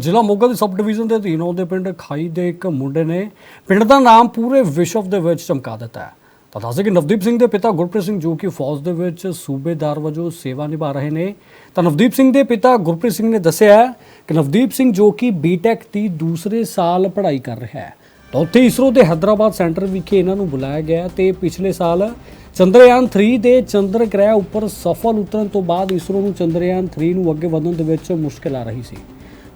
ਜ਼ਿਲ੍ਹਾ ਮੋਗਾ ਦੀ sub division ਦੇ ਅਧੀਨ ਆਉਂਦੇ ਪਿੰਡ ਖਾਈ ਦੇ ਇੱਕ ਮੁੰਡੇ ਨੇ ਪਿੰਡ ਦਾ ਨਾਮ ਪੂਰੇ ਵਿਸ਼ਵ ਦੇ ਵਿੱਚ ਚਮਕਾ ਦਿੱਤਾ ਹੈ। ਤਾਂ ਦੱਸਦੇ ਕਿ ਨਵਦੀਪ ਸਿੰਘ ਦੇ ਪਿਤਾ ਗੁਰਪ੍ਰੀਤ ਸਿੰਘ ਜੋ ਕਿ ਫੌਜ ਦੇ ਵਿੱਚ ਸੂਬੇਦਾਰ ਵਜੋਂ ਸੇਵਾ ਨਿਭਾ ਰਹੇ ਨੇ, ਤਾਂ ਨਵਦੀਪ ਸਿੰਘ ਦੇ ਪਿਤਾ ਗੁਰਪ੍ਰੀਤ ਸਿੰਘ ਨੇ ਦੱਸਿਆ ਕਿ ਨਵਦੀਪ ਸਿੰਘ ਜੋ ਕਿ ਬੀਟੈਕ ਦੀ ਦੂਸਰੇ ਸਾਲ ਪੜ੍ਹਾਈ ਕਰ ਰਿਹਾ ਹੈ। ਤਾਂ ਉੱਥੇ ਇਸਰੋ ਦੇ ਹੈਦਰਾਬਾਦ ਸੈਂਟਰ ਵਿਖੇ ਇਹਨਾਂ ਨੂੰ ਬੁਲਾਇਆ ਗਿਆ ਤੇ ਪਿਛਲੇ ਸਾਲ ਚੰਦਰਯਾਨ 3 ਦੇ ਚੰਦਰ ਗ੍ਰਹਿ ਉੱਪਰ ਸਫਲ ਉਤਰਨ ਤੋਂ ਬਾਅਦ ਇਸਰੋ ਨੂੰ ਚੰਦਰਯਾਨ 3 ਨੂੰ ਅੱਗੇ ਵਧਣ ਦੇ ਵਿੱਚ ਮੁਸ਼ਕਲ ਆ ਰਹੀ ਸੀ।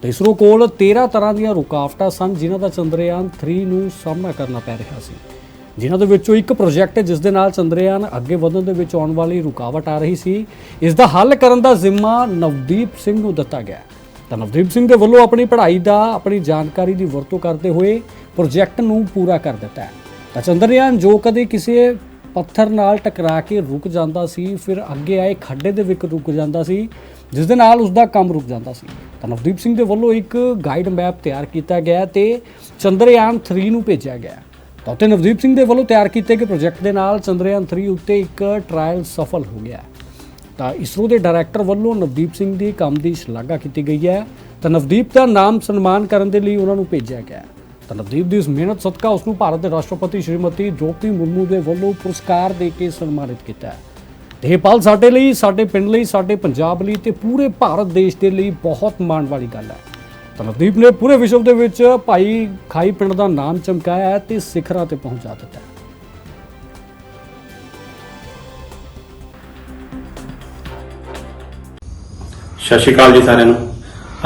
ਤੇ ਇਸਰੋ ਕੋਲ 13 ਤਰ੍ਹਾਂ ਦੀਆਂ ਰੁਕਾਵਟਾਂ ਸਨ, ਜਿਨ੍ਹਾਂ ਦਾ ਚੰਦਰਯਾਨ 3 ਨੂੰ ਸਾਹਮਣਾ ਕਰਨਾ ਪੈ ਰਿਹਾ ਸੀ। ਜਿਨ੍ਹਾਂ ਦੇ ਵਿੱਚੋਂ ਇੱਕ ਪ੍ਰੋਜੈਕਟ ਜਿਸ ਦੇ ਨਾਲ ਚੰਦਰਯਾਨ ਅੱਗੇ ਵਧਣ ਦੇ ਵਿੱਚ ਆਉਣ ਵਾਲੀ ਰੁਕਾਵਟ ਆ ਰਹੀ ਸੀ, ਇਸ ਦਾ ਹੱਲ ਕਰਨ ਦਾ ਜ਼ਿੰਮਾ ਨਵਦੀਪ ਸਿੰਘ ਨੂੰ ਦਿੱਤਾ ਗਿਆ। ਤਾਂ ਨਵਦੀਪ ਸਿੰਘ ਦੇ ਵੱਲੋਂ ਆਪਣੀ ਪੜ੍ਹਾਈ ਦਾ, ਆਪਣੀ ਜਾਣਕਾਰੀ ਦੀ ਵਰਤੋਂ ਕਰਦੇ ਹੋਏ ਪ੍ਰੋਜੈਕਟ ਨੂੰ ਪੂਰਾ ਕਰ ਦਿੱਤਾ ਹੈ। ਤਾਂ ਚੰਦਰਯਾਨ ਜੋ ਕਦੇ ਕਿਸੇ ਪੱਥਰ ਨਾਲ ਟਕਰਾ ਕੇ ਰੁਕ ਜਾਂਦਾ ਸੀ, ਫਿਰ ਅੱਗੇ ਆਏ ਖੱਡੇ ਦੇ ਵਿੱਚ ਰੁਕ ਜਾਂਦਾ ਸੀ, ਜਿਸ ਦੇ ਨਾਲ ਉਸ ਦਾ ਕੰਮ ਰੁਕ ਜਾਂਦਾ ਸੀ। ਤਾਂ ਨਵਦੀਪ ਸਿੰਘ ਦੇ ਵੱਲੋਂ ਇੱਕ ਗਾਈਡ ਮੈਪ ਤਿਆਰ ਕੀਤਾ ਗਿਆ ਤੇ ਚੰਦਰਯਾਨ 3 ਨੂੰ ਭੇਜਿਆ ਗਿਆ। ਤਾਂ ਉੱਤੇ ਨਵਦੀਪ ਸਿੰਘ ਦੇ ਵੱਲੋਂ ਤਿਆਰ ਕੀਤੇ ਗਏ ਪ੍ਰੋਜੈਕਟ ਦੇ ਨਾਲ ਚੰਦਰਯਾਨ 3 ਉੱਤੇ ਇੱਕ ਟ੍ਰਾਇਲ ਸਫਲ ਹੋ ਗਿਆ। ਤਾਂ ਇਸਰੋ ਦੇ ਡਾਇਰੈਕਟਰ ਵੱਲੋਂ ਨਵਦੀਪ ਸਿੰਘ ਦੇ ਕੰਮ ਦੀ ਸ਼ਲਾਘਾ ਕੀਤੀ ਗਈ ਹੈ। ਤਾਂ ਨਵਦੀਪ ਦਾ ਨਾਮ ਸਨਮਾਨ ਕਰਨ ਦੇ ਲਈ ਉਹਨਾਂ ਨੂੰ ਭੇਜਿਆ ਗਿਆ। ਤਾਂ ਨਵਦੀਪ ਦੀ ਇਸ ਮਿਹਨਤ ਸਦਕਾ ਉਸ ਨੂੰ ਭਾਰਤ ਦੇ ਰਾਸ਼ਟਰਪਤੀ ਸ਼੍ਰੀਮਤੀ ਦ੍ਰੋਪਦੀ ਮੁਰਮੂ ਦੇ ਵੱਲੋਂ ਪੁਰਸਕਾਰ ਦੇ ਕੇ ਸਨਮਾਨਿਤ ਕੀਤਾ ਹੈ। ਇਹ ਪਲ ਸਾਡੇ ਲਈ, ਸਾਡੇ ਪਿੰਡ ਲਈ, ਸਾਡੇ ਪੰਜਾਬ ਲਈ ਤੇ ਪੂਰੇ ਭਾਰਤ ਦੇਸ਼ ਦੇ ਲਈ ਬਹੁਤ ਮਾਣ ਵਾਲੀ ਗੱਲ ਹੈ। ਤਾਂ ਨਵਦੀਪ ਨੇ ਪੂਰੇ ਵਿਸ਼ਵ ਦੇ ਵਿੱਚ ਭਾਈ ਖਾਈ ਪਿੰਡ ਦਾ ਨਾਮ ਚਮਕਾਇਆ ਹੈ ਤੇ ਸਿਖਰਾਂ ਤੇ ਪਹੁੰਚਾ ਦਿੱਤਾ ਹੈ। ਸਤਿ ਸ਼੍ਰੀ ਅਕਾਲ ਜੀ ਸਾਰਿਆਂ ਨੂੰ।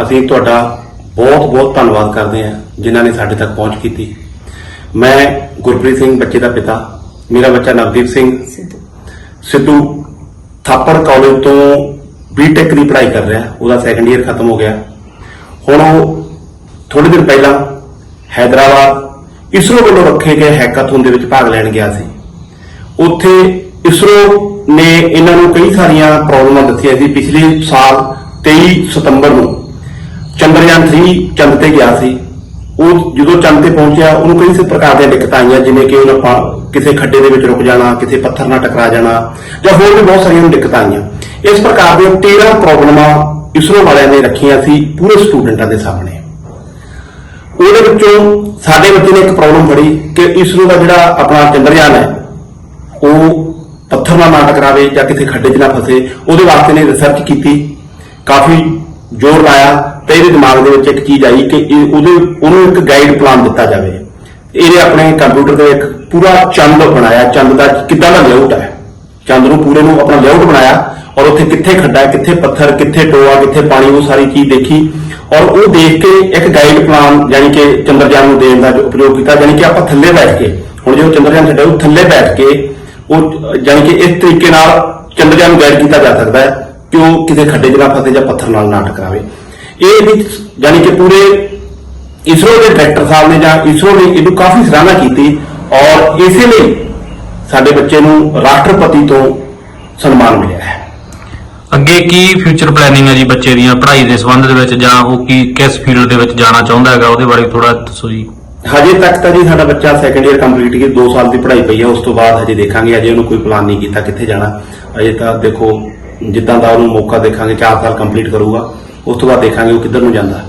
ਅਸੀਂ ਤੁਹਾਡਾ ਬਹੁਤ ਬਹੁਤ ਧੰਨਵਾਦ ਕਰਦੇ ਹਾਂ ਜਿਨ੍ਹਾਂ ਨੇ ਸਾਡੇ ਤੱਕ ਪਹੁੰਚ ਕੀਤੀ। ਮੈਂ ਗੁਰਪ੍ਰੀਤ ਸਿੰਘ ਬੱਚੇ ਦਾ ਪਿਤਾ ਮੇਰਾ ਬੱਚਾ ਨਵਦੀਪ ਸਿੰਘ। ਸਿੱਧੂ। ਥਾਪੜ ਕਾਲਜ ਤੋਂ ਬੀਟੈਕ ਦੀ ਪੜ੍ਹਾਈ ਕਰ ਰਿਹਾ ਉਹਦਾ ਸੈਕੰਡ ਇਅਰ ਖਤਮ ਹੋ ਗਿਆ। ਹੁਣ ਉਹ ਥੋੜੇ ਦਿਨ ਪਹਿਲਾਂ ਹੈਦਰਾਬਾਦ ਇਸਰੋ ਵੱਲੋਂ ਰੱਖੇ ਗਏ ਹੈਕਾਥਨ ਦੇ ਵਿੱਚ ਭਾਗ ਲੈਣ ਗਿਆ ਸੀ। ਉੱਥੇ ਇਸਰੋ ਨੇ ਇਹਨਾਂ ਨੂੰ ਕਈ ਸਾਰੀਆਂ ਪ੍ਰੋਬਲਮਾਂ ਦੱਸੀਆਂ ਸੀ। ਪਿਛਲੇ ਸਾਲ 23 ਸਤੰਬਰ ਨੂੰ ਚੰਦਰਯਾਨ 3 ਚੰਦ ਤੇ ਗਿਆ ਸੀ। ਉਹ ਜਦੋਂ ਚੰਦ ਤੇ ਪਹੁੰਚਿਆ, ਉਹਨੂੰ ਕਈ ਸੇ ਪ੍ਰਕਾਰ ਦੀਆਂ ਦਿੱਕਤਾਂ ਆਈਆਂ, ਜਿਵੇਂ ਕਿ ਉਹਨਾਂ ਕਿਸੇ ਖੱਡੇ ਦੇ ਵਿੱਚ ਰੁਕ ਜਾਣਾ, ਕਿਸੇ ਪੱਥਰ ਨਾਲ ਟਕਰਾ ਜਾਣਾ, ਜਾਂ ਹੋਰ ਵੀ ਬਹੁਤ ਸਾਰੀਆਂ ਦਿੱਕਤਾਂ ਆਈਆਂ। ਇਸ ਪ੍ਰਕਾਰ ਦੀਆਂ 13 ਪ੍ਰੋਬਲਮਾਂ ਇਸਰੋ ਵਾਲਿਆਂ ਨੇ ਰੱਖੀਆਂ ਸੀ ਪੂਰੇ ਸਟੂਡੈਂਟਾਂ ਦੇ ਸਾਹਮਣੇ। ਉਹਦੇ ਵਿੱਚੋਂ ਸਾਡੇ ਬੱਚੇ ਨੇ ਇੱਕ ਪ੍ਰੋਬਲਮ ਫੜੀ ਕਿ ਇਸਰੋ ਦਾ ਜਿਹੜਾ ਆਪਣਾ ਚੰਦਰਯਾਨ ਹੈ, ਉਹ ਪੱਥਰ ਨਾਲ ਨਾ ਟਕਰਾਵੇ ਜਾਂ ਕਿਸੇ ਖੱਡੇ 'ਚ ਨਾ ਫਸੇ। ਉਹਦੇ ਵਾਸਤੇ ਨੇ ਰਿਸਰਚ ਕੀਤੀ, ਕਾਫੀ ਜ਼ੋਰ ਲਾਇਆ। ਤੇ ਇਹਦੇ ਦਿਮਾਗ ਦੇ ਵਿੱਚ ਇੱਕ ਚੀਜ਼ ਆਈ ਕਿ ਇਹ ਉਹਦੇ, ਉਹਨੂੰ ਇੱਕ ਗਾਈਡ ਪਲਾਨ ਦਿੱਤਾ ਜਾਵੇ। ਇਹਨੇ ਆਪਣੇ ਕੰਪਿਊਟਰ ਤੇ ਇੱਕ ਪੂਰਾ ਚੰਦ ਬਣਾਇਆ। ਚੰਦ ਦਾ ਕਿੱਦਾਂ ਦਾ ਲੇਆਊਟ ਹੈ? ਚੰਦ ਨੂੰ ਪੂਰੇ ਨੂੰ ਆਪਣਾ ਲੇਆਊਟ ਬਣਾਇਆ ਔਰ ਉੱਥੇ ਕਿੱਥੇ ਖੱਡਾ, ਕਿੱਥੇ ਪੱਥਰ, ਕਿੱਥੇ ਟੋਆ, ਕਿੱਥੇ ਪਾਣੀ, ਉਹ ਸਾਰੀ ਚੀਜ਼ ਦੇਖੀ। ਔਰ ਉਹ ਦੇਖ ਕੇ ਇੱਕ ਗਾਈਡ ਪਲਾਨ ਯਾਨੀ ਕਿ ਚੰਦਰਯਾਨ ਨੂੰ ਦੇਣ ਦਾ ਉਪਯੋਗ ਕੀਤਾ, ਯਾਨੀ ਕਿ ਆਪਾਂ ਥੱਲੇ ਬੈਠ ਕੇ, ਹੁਣ ਜਦੋਂ ਚੰਦਰਯਾਨ ਛੱਡਿਆ ਉਹ ਥੱਲੇ ਬੈਠ ਕੇ, ਉਹ ਯਾਨੀ ਕਿ ਇਸ ਤਰੀਕੇ ਨਾਲ ਚੰਦਰਯਾਨ ਨੂੰ ਗਾਈਡ ਕੀਤਾ ਜਾ ਸਕਦਾ ਹੈ ਕਿ ਉਹ ਕਿਸੇ ਖੱਡੇ 'ਚ ਨਾ ਫਸੇ ਜਾਂ ਪੱਥਰ ਨਾਲ ਨਾ ਟਕਰਾਵੇ। ਇਹ ਵੀ ਯਾਨੀ ਕਿ ਪੂਰੇ ਇਸਰੋ ਦੇ ਡਾਇਰੈਕਟਰ ਸਾਹਿਬ ਨੇ ਜਾਂ ਇਸਰੋ ਨੇ ਇਹਨੂੰ ਕਾਫੀ ਸਰਾਹਨਾ ਕੀਤੀ ਔਰ ਇਸੇ ਲਈ ਸਾਡੇ ਬੱਚੇ ਨੂੰ ਰਾਸ਼ਟਰਪਤੀ ਤੋਂ ਸਨਮਾਨ ਮਿਲਿਆ ਹੈ। ਅੱਗੇ ਕੀ ਫਿਊਚਰ ਪਲੈਨਿੰਗ ਹੈ ਜੀ ਬੱਚੇ ਦੀਆਂ ਪੜ੍ਹਾਈ ਦੇ ਸੰਬੰਧ ਦੇ ਵਿੱਚ ਜਾਂ ਉਹ ਕੀ ਕਿਸ ਫੀਲਡ ਦੇ ਵਿੱਚ ਜਾਣਾ ਚਾਹੁੰਦਾ ਹੈਗਾ ਉਹਦੇ ਬਾਰੇ ਥੋੜਾ ਦੱਸੋ ਜੀ। ਹਜੇ ਤੱਕ ਤਾਂ ਜੀ ਸਾਡਾ ਬੱਚਾ ਸੈਕੰਡ ਇਅਰ ਕੰਪਲੀਟ ਕੀਤੀ 2 ਸਾਲ ਦੀ ਪੜ੍ਹਾਈ ਪਈ ਹੈ ਉਸ ਤੋਂ ਬਾਅਦ ਹਜੇ ਦੇਖਾਂਗੇ ਅਜੇ ਉਹਨੂੰ ਕੋਈ ਪਲਾਨ ਨਹੀਂ ਕੀਤਾ ਕਿੱਥੇ ਜਾਣਾ। ਅਜੇ ਤਾਂ ਦੇਖੋ ਜਿੱਦਾਂ ਦਾ ਉਹਨੂੰ ਮੌਕਾ ਦੇਖਾਂਗੇ 4 ਸਾਲ ਕੰਪਲੀਟ ਕਰੂਗਾ। ਉਸ ਤੋਂ ਬਾਅਦ ਦੇਖਾਂਗੇ ਉਹ ਕਿੱਧਰ ਨੂੰ ਜਾਂਦਾ।